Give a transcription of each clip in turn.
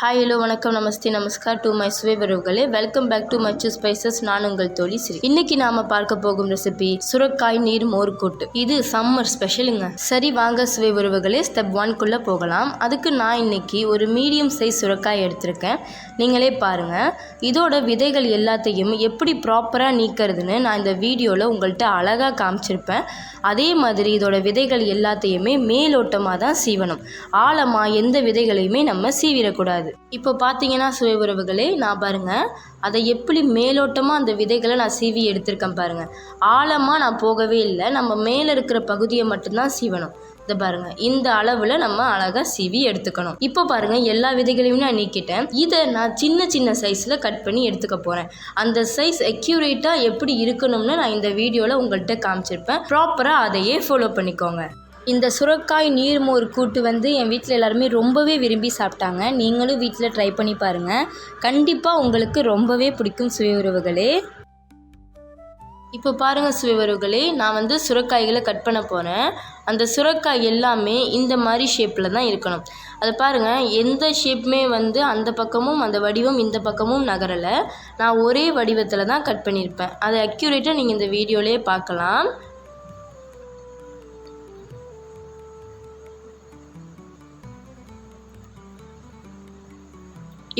Hi hello வணக்கம் namaste namaskar to my சுவைவரவுகளே welcome back to Machu spices நான் உங்கள் தோழி சிரி. இன்னைக்கு நாம பார்க்க போகும் ரெசிபி சுரக்காய் நீர் மோர் கூட்டு இது சம்மர் ஸ்பெஷலுங்க சரி வாங்க சுவை உறவுகளே ஸ்டெப் ஒன்குள்ள போகலாம். அதுக்கு நான் இன்னைக்கு ஒரு மீடியம் சைஸ் சுரக்காய் எடுத்திருக்கேன். நீங்களே பாருங்க. இதோட விதைகள் எல்லாத்தையும் எப்படி ப்ராப்பராக நீக்கிறதுன்னு நான் இந்த வீடியோவில் உங்கள்கிட்ட அழகாக காமிச்சிருப்பேன். அதே மாதிரி இதோட விதைகள் எல்லாத்தையுமே மேலோட்டமாக தான் சீவணும். ஆழமாக எந்த விதைகளையுமே நம்ம சீவிடக்கூடாது. இப்போ பார்த்தீங்கன்னா சுய உறவுகளே நான் பாருங்க அதை எப்படி மேலோட்டமாக அந்த விதைகளை நான் சீவி எடுத்திருக்கேன் பாருங்க. ஆழமாக நான் போகவே இல்லை. நம்ம மேலே இருக்கிற பகுதியை மட்டும்தான் சீவணும். இதை பாருங்க இந்த அளவில் நம்ம அழகாக சீவி எடுத்துக்கணும். இப்போ பாருங்க எல்லா விதைகளையும் நான் நீக்கிட்டேன். இதை நான் சின்ன சின்ன சைஸில் கட் பண்ணி எடுத்துக்க போகிறேன் அந்த சைஸ் அக்யூரேட்டாக எப்படி இருக்கணும்னு நான் இந்த வீடியோவில் உங்கள்கிட்ட காமிச்சிருப்பேன். ப்ராப்பராக அதையே ஃபாலோ பண்ணிக்கோங்க. இந்த சுரக்காய் நீர்மோர் கூட்டு வந்து என் வீட்டில் எல்லாருமே ரொம்பவே விரும்பி சாப்பிட்டாங்க. நீங்களும் வீட்டில் ட்ரை பண்ணி பாருங்கள் கண்டிப்பாக உங்களுக்கு ரொம்பவே பிடிக்கும் சுய உறவுகளே. இப்போ பாருங்கள் சுவைவர்களே நான் வந்து சுரக்காய்களை கட் பண்ண போகிறேன் அந்த சுரக்காய் எல்லாமே இந்த மாதிரி ஷேப்பில் தான் இருக்கணும். அதை பாருங்கள் எந்த ஷேப்புமே வந்து அந்த பக்கமும் அந்த வடிவம் இந்த பக்கமும் நகரலை. நான் ஒரே வடிவத்தில் தான் கட் பண்ணியிருப்பேன் அதை அக்யூரேட்டாக நீங்கள் இந்த வீடியோலேயே பார்க்கலாம்.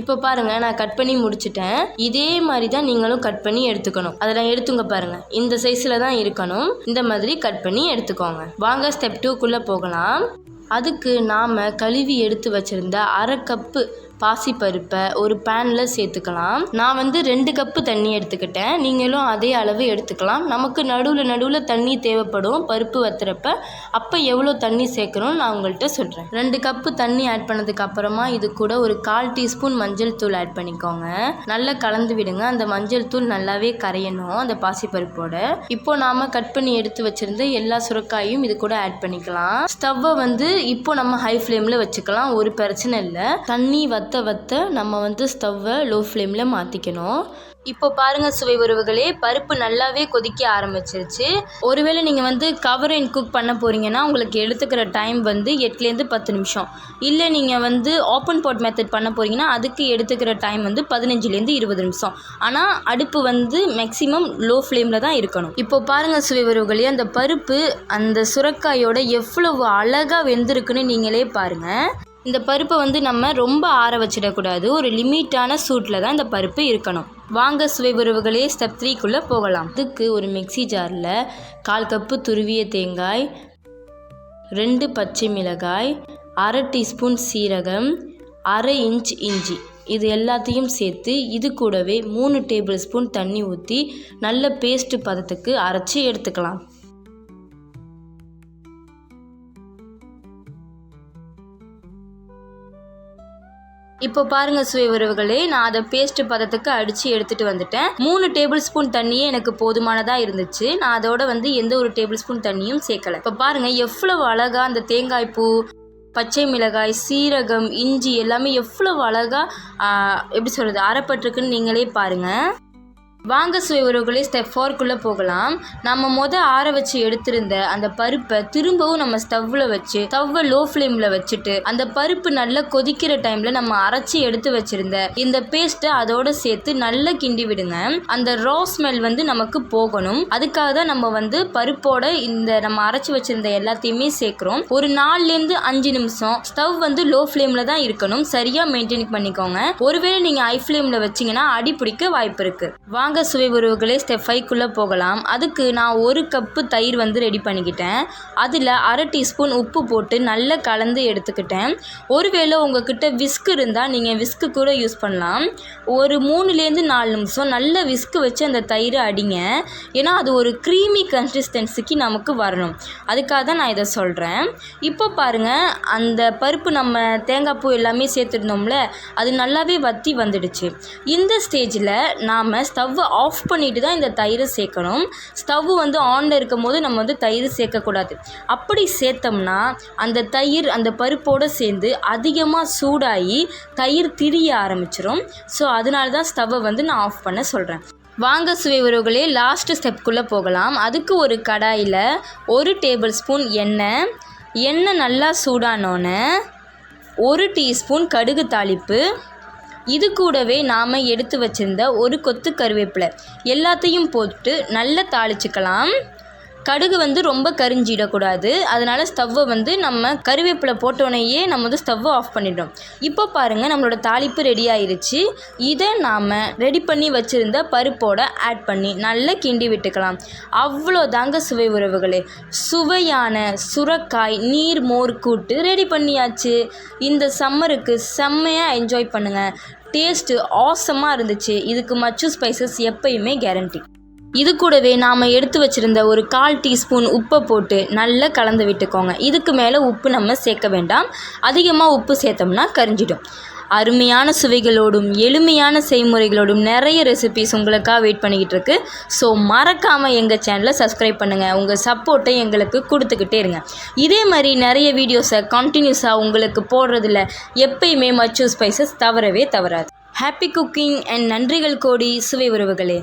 இப்போ பாருங்க நான் கட் பண்ணி முடிச்சிட்டேன். இதே மாதிரி தான் நீங்களும் கட் பண்ணி எடுத்துக்கணும். அதெல்லாம் எடுத்துங்க பாருங்க. இந்த சைஸில் தான் இருக்கணும். இந்த மாதிரி கட் பண்ணி எடுத்துக்கோங்க. வாங்க ஸ்டெப் டூக்குள்ளே போகலாம். அதுக்கு நாம் கழுவி எடுத்து வச்சிருந்த அரை கப்பு பாசிப்பருப்பை ஒரு பேனில் சேர்த்துக்கலாம். நான் வந்து ரெண்டு கப்பு தண்ணி எடுத்துக்கிட்டேன். நீங்களும் அதே அளவு எடுத்துக்கலாம். நமக்கு நடுவில் நடுவில் தண்ணி தேவைப்படும். பருப்பு வத்துறப்ப அப்போ எவ்வளோ தண்ணி சேர்க்கணும்னு நான் உங்கள்கிட்ட சொல்கிறேன் ரெண்டு கப்பு தண்ணி ஆட் பண்ணதுக்கு அப்புறமா இது கூட ஒரு கால் டீஸ்பூன் மஞ்சள் தூள் ஆட் பண்ணிக்கோங்க. நல்லா கலந்து விடுங்க. அந்த மஞ்சள் தூள் நல்லாவே கரையணும் அந்த பாசிப்பருப்போட. இப்போ நாம கட் பண்ணி எடுத்து வச்சிருந்த எல்லா சுரக்காயும் இது கூட ஆட் பண்ணிக்கலாம். ஸ்டவ்வை வந்து இப்போ நம்ம ஹை ஃப்ளேமில் வச்சுக்கலாம். ஒரு பிரச்சனை இல்லை. தண்ணி வத்த வத்த நம்ம வந்து ஸ்டவ்வை லோ ஃப்ளேமில் மாற்றிக்கணும் இப்போ பாருங்கள் சுவை உறவுகளே பருப்பு நல்லாவே கொதிக்க ஆரம்பிச்சிருச்சு. ஒருவேளை நீங்கள் வந்து கவர் அண்ட் குக் பண்ண போகிறீங்கன்னா உங்களுக்கு எடுத்துக்கிற டைம் வந்து எட்டுலேருந்து பத்து நிமிஷம். இல்லை நீங்கள் வந்து ஓப்பன் பாட் மெத்தட் பண்ண போகிறீங்கன்னா அதுக்கு எடுத்துக்கிற டைம் வந்து பதினஞ்சுலேருந்து இருபது நிமிஷம். ஆனால் அடுப்பு வந்து மேக்ஸிமம் லோ ஃப்ளேமில் தான் இருக்கணும். இப்போ பாருங்கள் சுவை உறவுகளே அந்த பருப்பு அந்த சுரக்காயோட எவ்வளவு அழகாக வெந்திருக்குன்னு நீங்களே பாருங்கள் இந்த பருப்பை வந்து நம்ம ரொம்ப ஆற வச்சிடக்கூடாது. ஒரு லிமிட்டான சூட்டில் தான் இந்த பருப்பு இருக்கணும். வாங்க சுவை உறவுகளே ஸ்டெப் த்ரீக்குள்ளே போகலாம். இதுக்கு ஒரு மிக்ஸி ஜாரில் கால் கப்பு துருவிய தேங்காய் ரெண்டு பச்சை மிளகாய் அரை டீஸ்பூன் சீரகம் அரை இன்ச் இஞ்சி. இது எல்லாத்தையும் சேர்த்து இது கூடவே மூணு டேபிள் ஸ்பூன் தண்ணி ஊற்றி நல்ல பேஸ்ட் பதத்துக்கு அரைச்சி எடுத்துக்கலாம். இப்போ பாருங்க சுய உறவுகளே நான் அதை பேஸ்ட் பதத்துக்கு அடித்து எடுத்துட்டு வந்துட்டேன். மூணு டேபிள் ஸ்பூன் தண்ணியே எனக்கு போதுமானதாக இருந்துச்சு. நான் அதோட வந்து எந்த ஒரு டேபிள் ஸ்பூன் தண்ணியும் சேர்க்கல. இப்போ பாருங்க எவ்வளவு அழகா அந்த தேங்காய் பூ பச்சை மிளகாய் சீரகம் இஞ்சி எல்லாமே எவ்வளவு அழகா எப்படி சொல்றது அறப்பட்டிருக்குன்னு நீங்களே பாருங்க. வாங்க சுவை உறவுகளே ஸ்டெப் ஃபோர்க்குள்ளே போகலாம். நம்ம மொதல் ஆற வச்சு எடுத்திருந்த அந்த பருப்பை திரும்பவும் நம்ம ஸ்டவ்வில் வச்சு ஸ்டவ்வை லோ ஃப்ளேமில் வச்சுட்டு அந்த பருப்பு நல்லா கொதிக்கிற டைமில் நம்ம அரைச்சி எடுத்து வச்சிருந்த இந்த பேஸ்ட்டை அதோட சேர்த்து நல்லா கிண்டி விடுங்க. அந்த ரா ஸ்மெல் வந்து நமக்கு போகணும். அதுக்காக தான் நம்ம வந்து பருப்போட இந்த நம்ம அரைச்சி வச்சுருந்த எல்லாத்தையுமே சேர்க்குறோம். ஒரு நாலுலேருந்து அஞ்சு நிமிஷம். ஸ்டவ் வந்து லோ ஃப்ளேமில் தான் இருக்கணும். சரியாக மெயின்டைன் பண்ணிக்கோங்க. ஒருவேளை நீங்கள் ஹை ஃப்ளேமில் வச்சிங்கன்னா அடி பிடிக்க வாய்ப்பு இருக்குது வாங்க சுவை உறவுகளே ஸ்டெப் ஃபைவ்க்குள்ளே போகலாம். அதுக்கு நான் ஒரு கப்பு தயிர் வந்து ரெடி பண்ணிக்கிட்டேன். அதில் அரை டீஸ்பூன் உப்பு போட்டு நல்லா கலந்து எடுத்துக்கிட்டேன். ஒருவேளை உங்ககிட்ட விஸ்க் இருந்தால் நீங்கள் விஸ்க்கு கூட யூஸ் பண்ணலாம். ஒரு மூணுலேருந்து நாலு நிமிஷம் நல்ல விஸ்க்கு வச்சு அந்த தயிரை அடிங்க. ஏன்னா அது ஒரு க்ரீமி கன்சிஸ்டன்சிக்கு நமக்கு வரணும். அதுக்காக தான் நான் இதை சொல்கிறேன் இப்போ பாருங்கள் அந்த பருப்பு நம்ம தேங்காய் பூ எல்லாமே சேர்த்துருந்தோம்ல அது நல்லாவே வத்தி வந்துடுச்சு. இந்த ஸ்டேஜில் நாம் ஸ்டவ் ஸ்டவ் ஆஃப் பண்ணிட்டு தான் இந்த தயிர் சேர்க்கணும். ஸ்டவ் வந்து ஆனில் இருக்கும் போது நம்ம வந்து தயிர் சேர்க்கக்கூடாது. அப்படி சேர்த்தோம்னா அந்த தயிர் அந்த பருப்போடு சேர்ந்து அதிகமாக சூடாகி தயிர் திரிய ஆரம்பிச்சிரும். ஸோ அதனால தான் ஸ்டவ்வை வந்து நான் ஆஃப் பண்ண சொல்கிறேன் வாங்க சுவை உறவுகளே லாஸ்ட் ஸ்டெப்குள்ளே போகலாம். அதுக்கு ஒரு கடாயில் ஒரு டேபிள் ஸ்பூன் எண்ணெய். எண்ணெய் நல்லா சூடானோன்னே ஒரு டீஸ்பூன் கடுகு தாளிப்பு. இது கூடவே நாம் எடுத்து வச்சிருந்த ஒரு கொத்து கருவேப்பிலை. எல்லாத்தையும் போட்டு நல்லா தாளிச்சுக்கலாம். கடுகு வந்து ரொம்ப கரிஞ்சிடக்கூடாது. அதனால் ஸ்டவ்வை வந்து நம்ம கருவேப்பிலை போட்டோடனேயே நம்ம வந்து ஸ்டவ்வை ஆஃப் பண்ணிட்டோம் இப்போ பாருங்கள் நம்மளோட தாளிப்பு ரெடி ஆயிருச்சு. இதை நாம் ரெடி பண்ணி வச்சுருந்த பருப்போட ஆட் பண்ணி நல்லா கிண்டி விட்டுக்கலாம். அவ்வளோ தாங்க சுவை உறவுகளே. சுவையான சுரக்காய் நீர் மோர் கூட்டு ரெடி பண்ணியாச்சு. இந்த சம்மருக்கு செம்மையாக என்ஜாய் பண்ணுங்கள் டேஸ்ட்டு ஆசமாக இருந்துச்சு. இதுக்கு மச்சு ஸ்பைசஸ் எப்பயுமே கேரண்டி இது கூடவே நாம் எடுத்து வச்சுருந்த ஒரு கால் டீஸ்பூன் உப்பை போட்டு நல்லா கலந்து விட்டுக்கோங்க. இதுக்கு மேலே உப்பு நம்ம சேர்க்க வேண்டாம். அதிகமாக உப்பு சேர்த்தோம்னா கரிஞ்சிடும். அருமையான சுவைகளோடும் எளிமையான செய்முறைகளோடும் நிறைய ரெசிபிஸ் உங்களுக்காக வெயிட் பண்ணிக்கிட்டு இருக்கு ஸோ மறக்காமல் எங்கள் சேனலை சப்ஸ்கிரைப் பண்ணுங்கள் உங்கள் சப்போர்ட்டை எங்களுக்கு கொடுத்துக்கிட்டே இருங்க. இதே மாதிரி நிறைய வீடியோஸை கண்டினியூஸாக உங்களுக்கு போடுறதில் எப்பயுமே மச்சு ஸ்பைசஸ் தவறவே தவறாது. ஹாப்பி குக்கிங் அண்ட் நன்றிகள் கோடி சுவை உறவுகளே.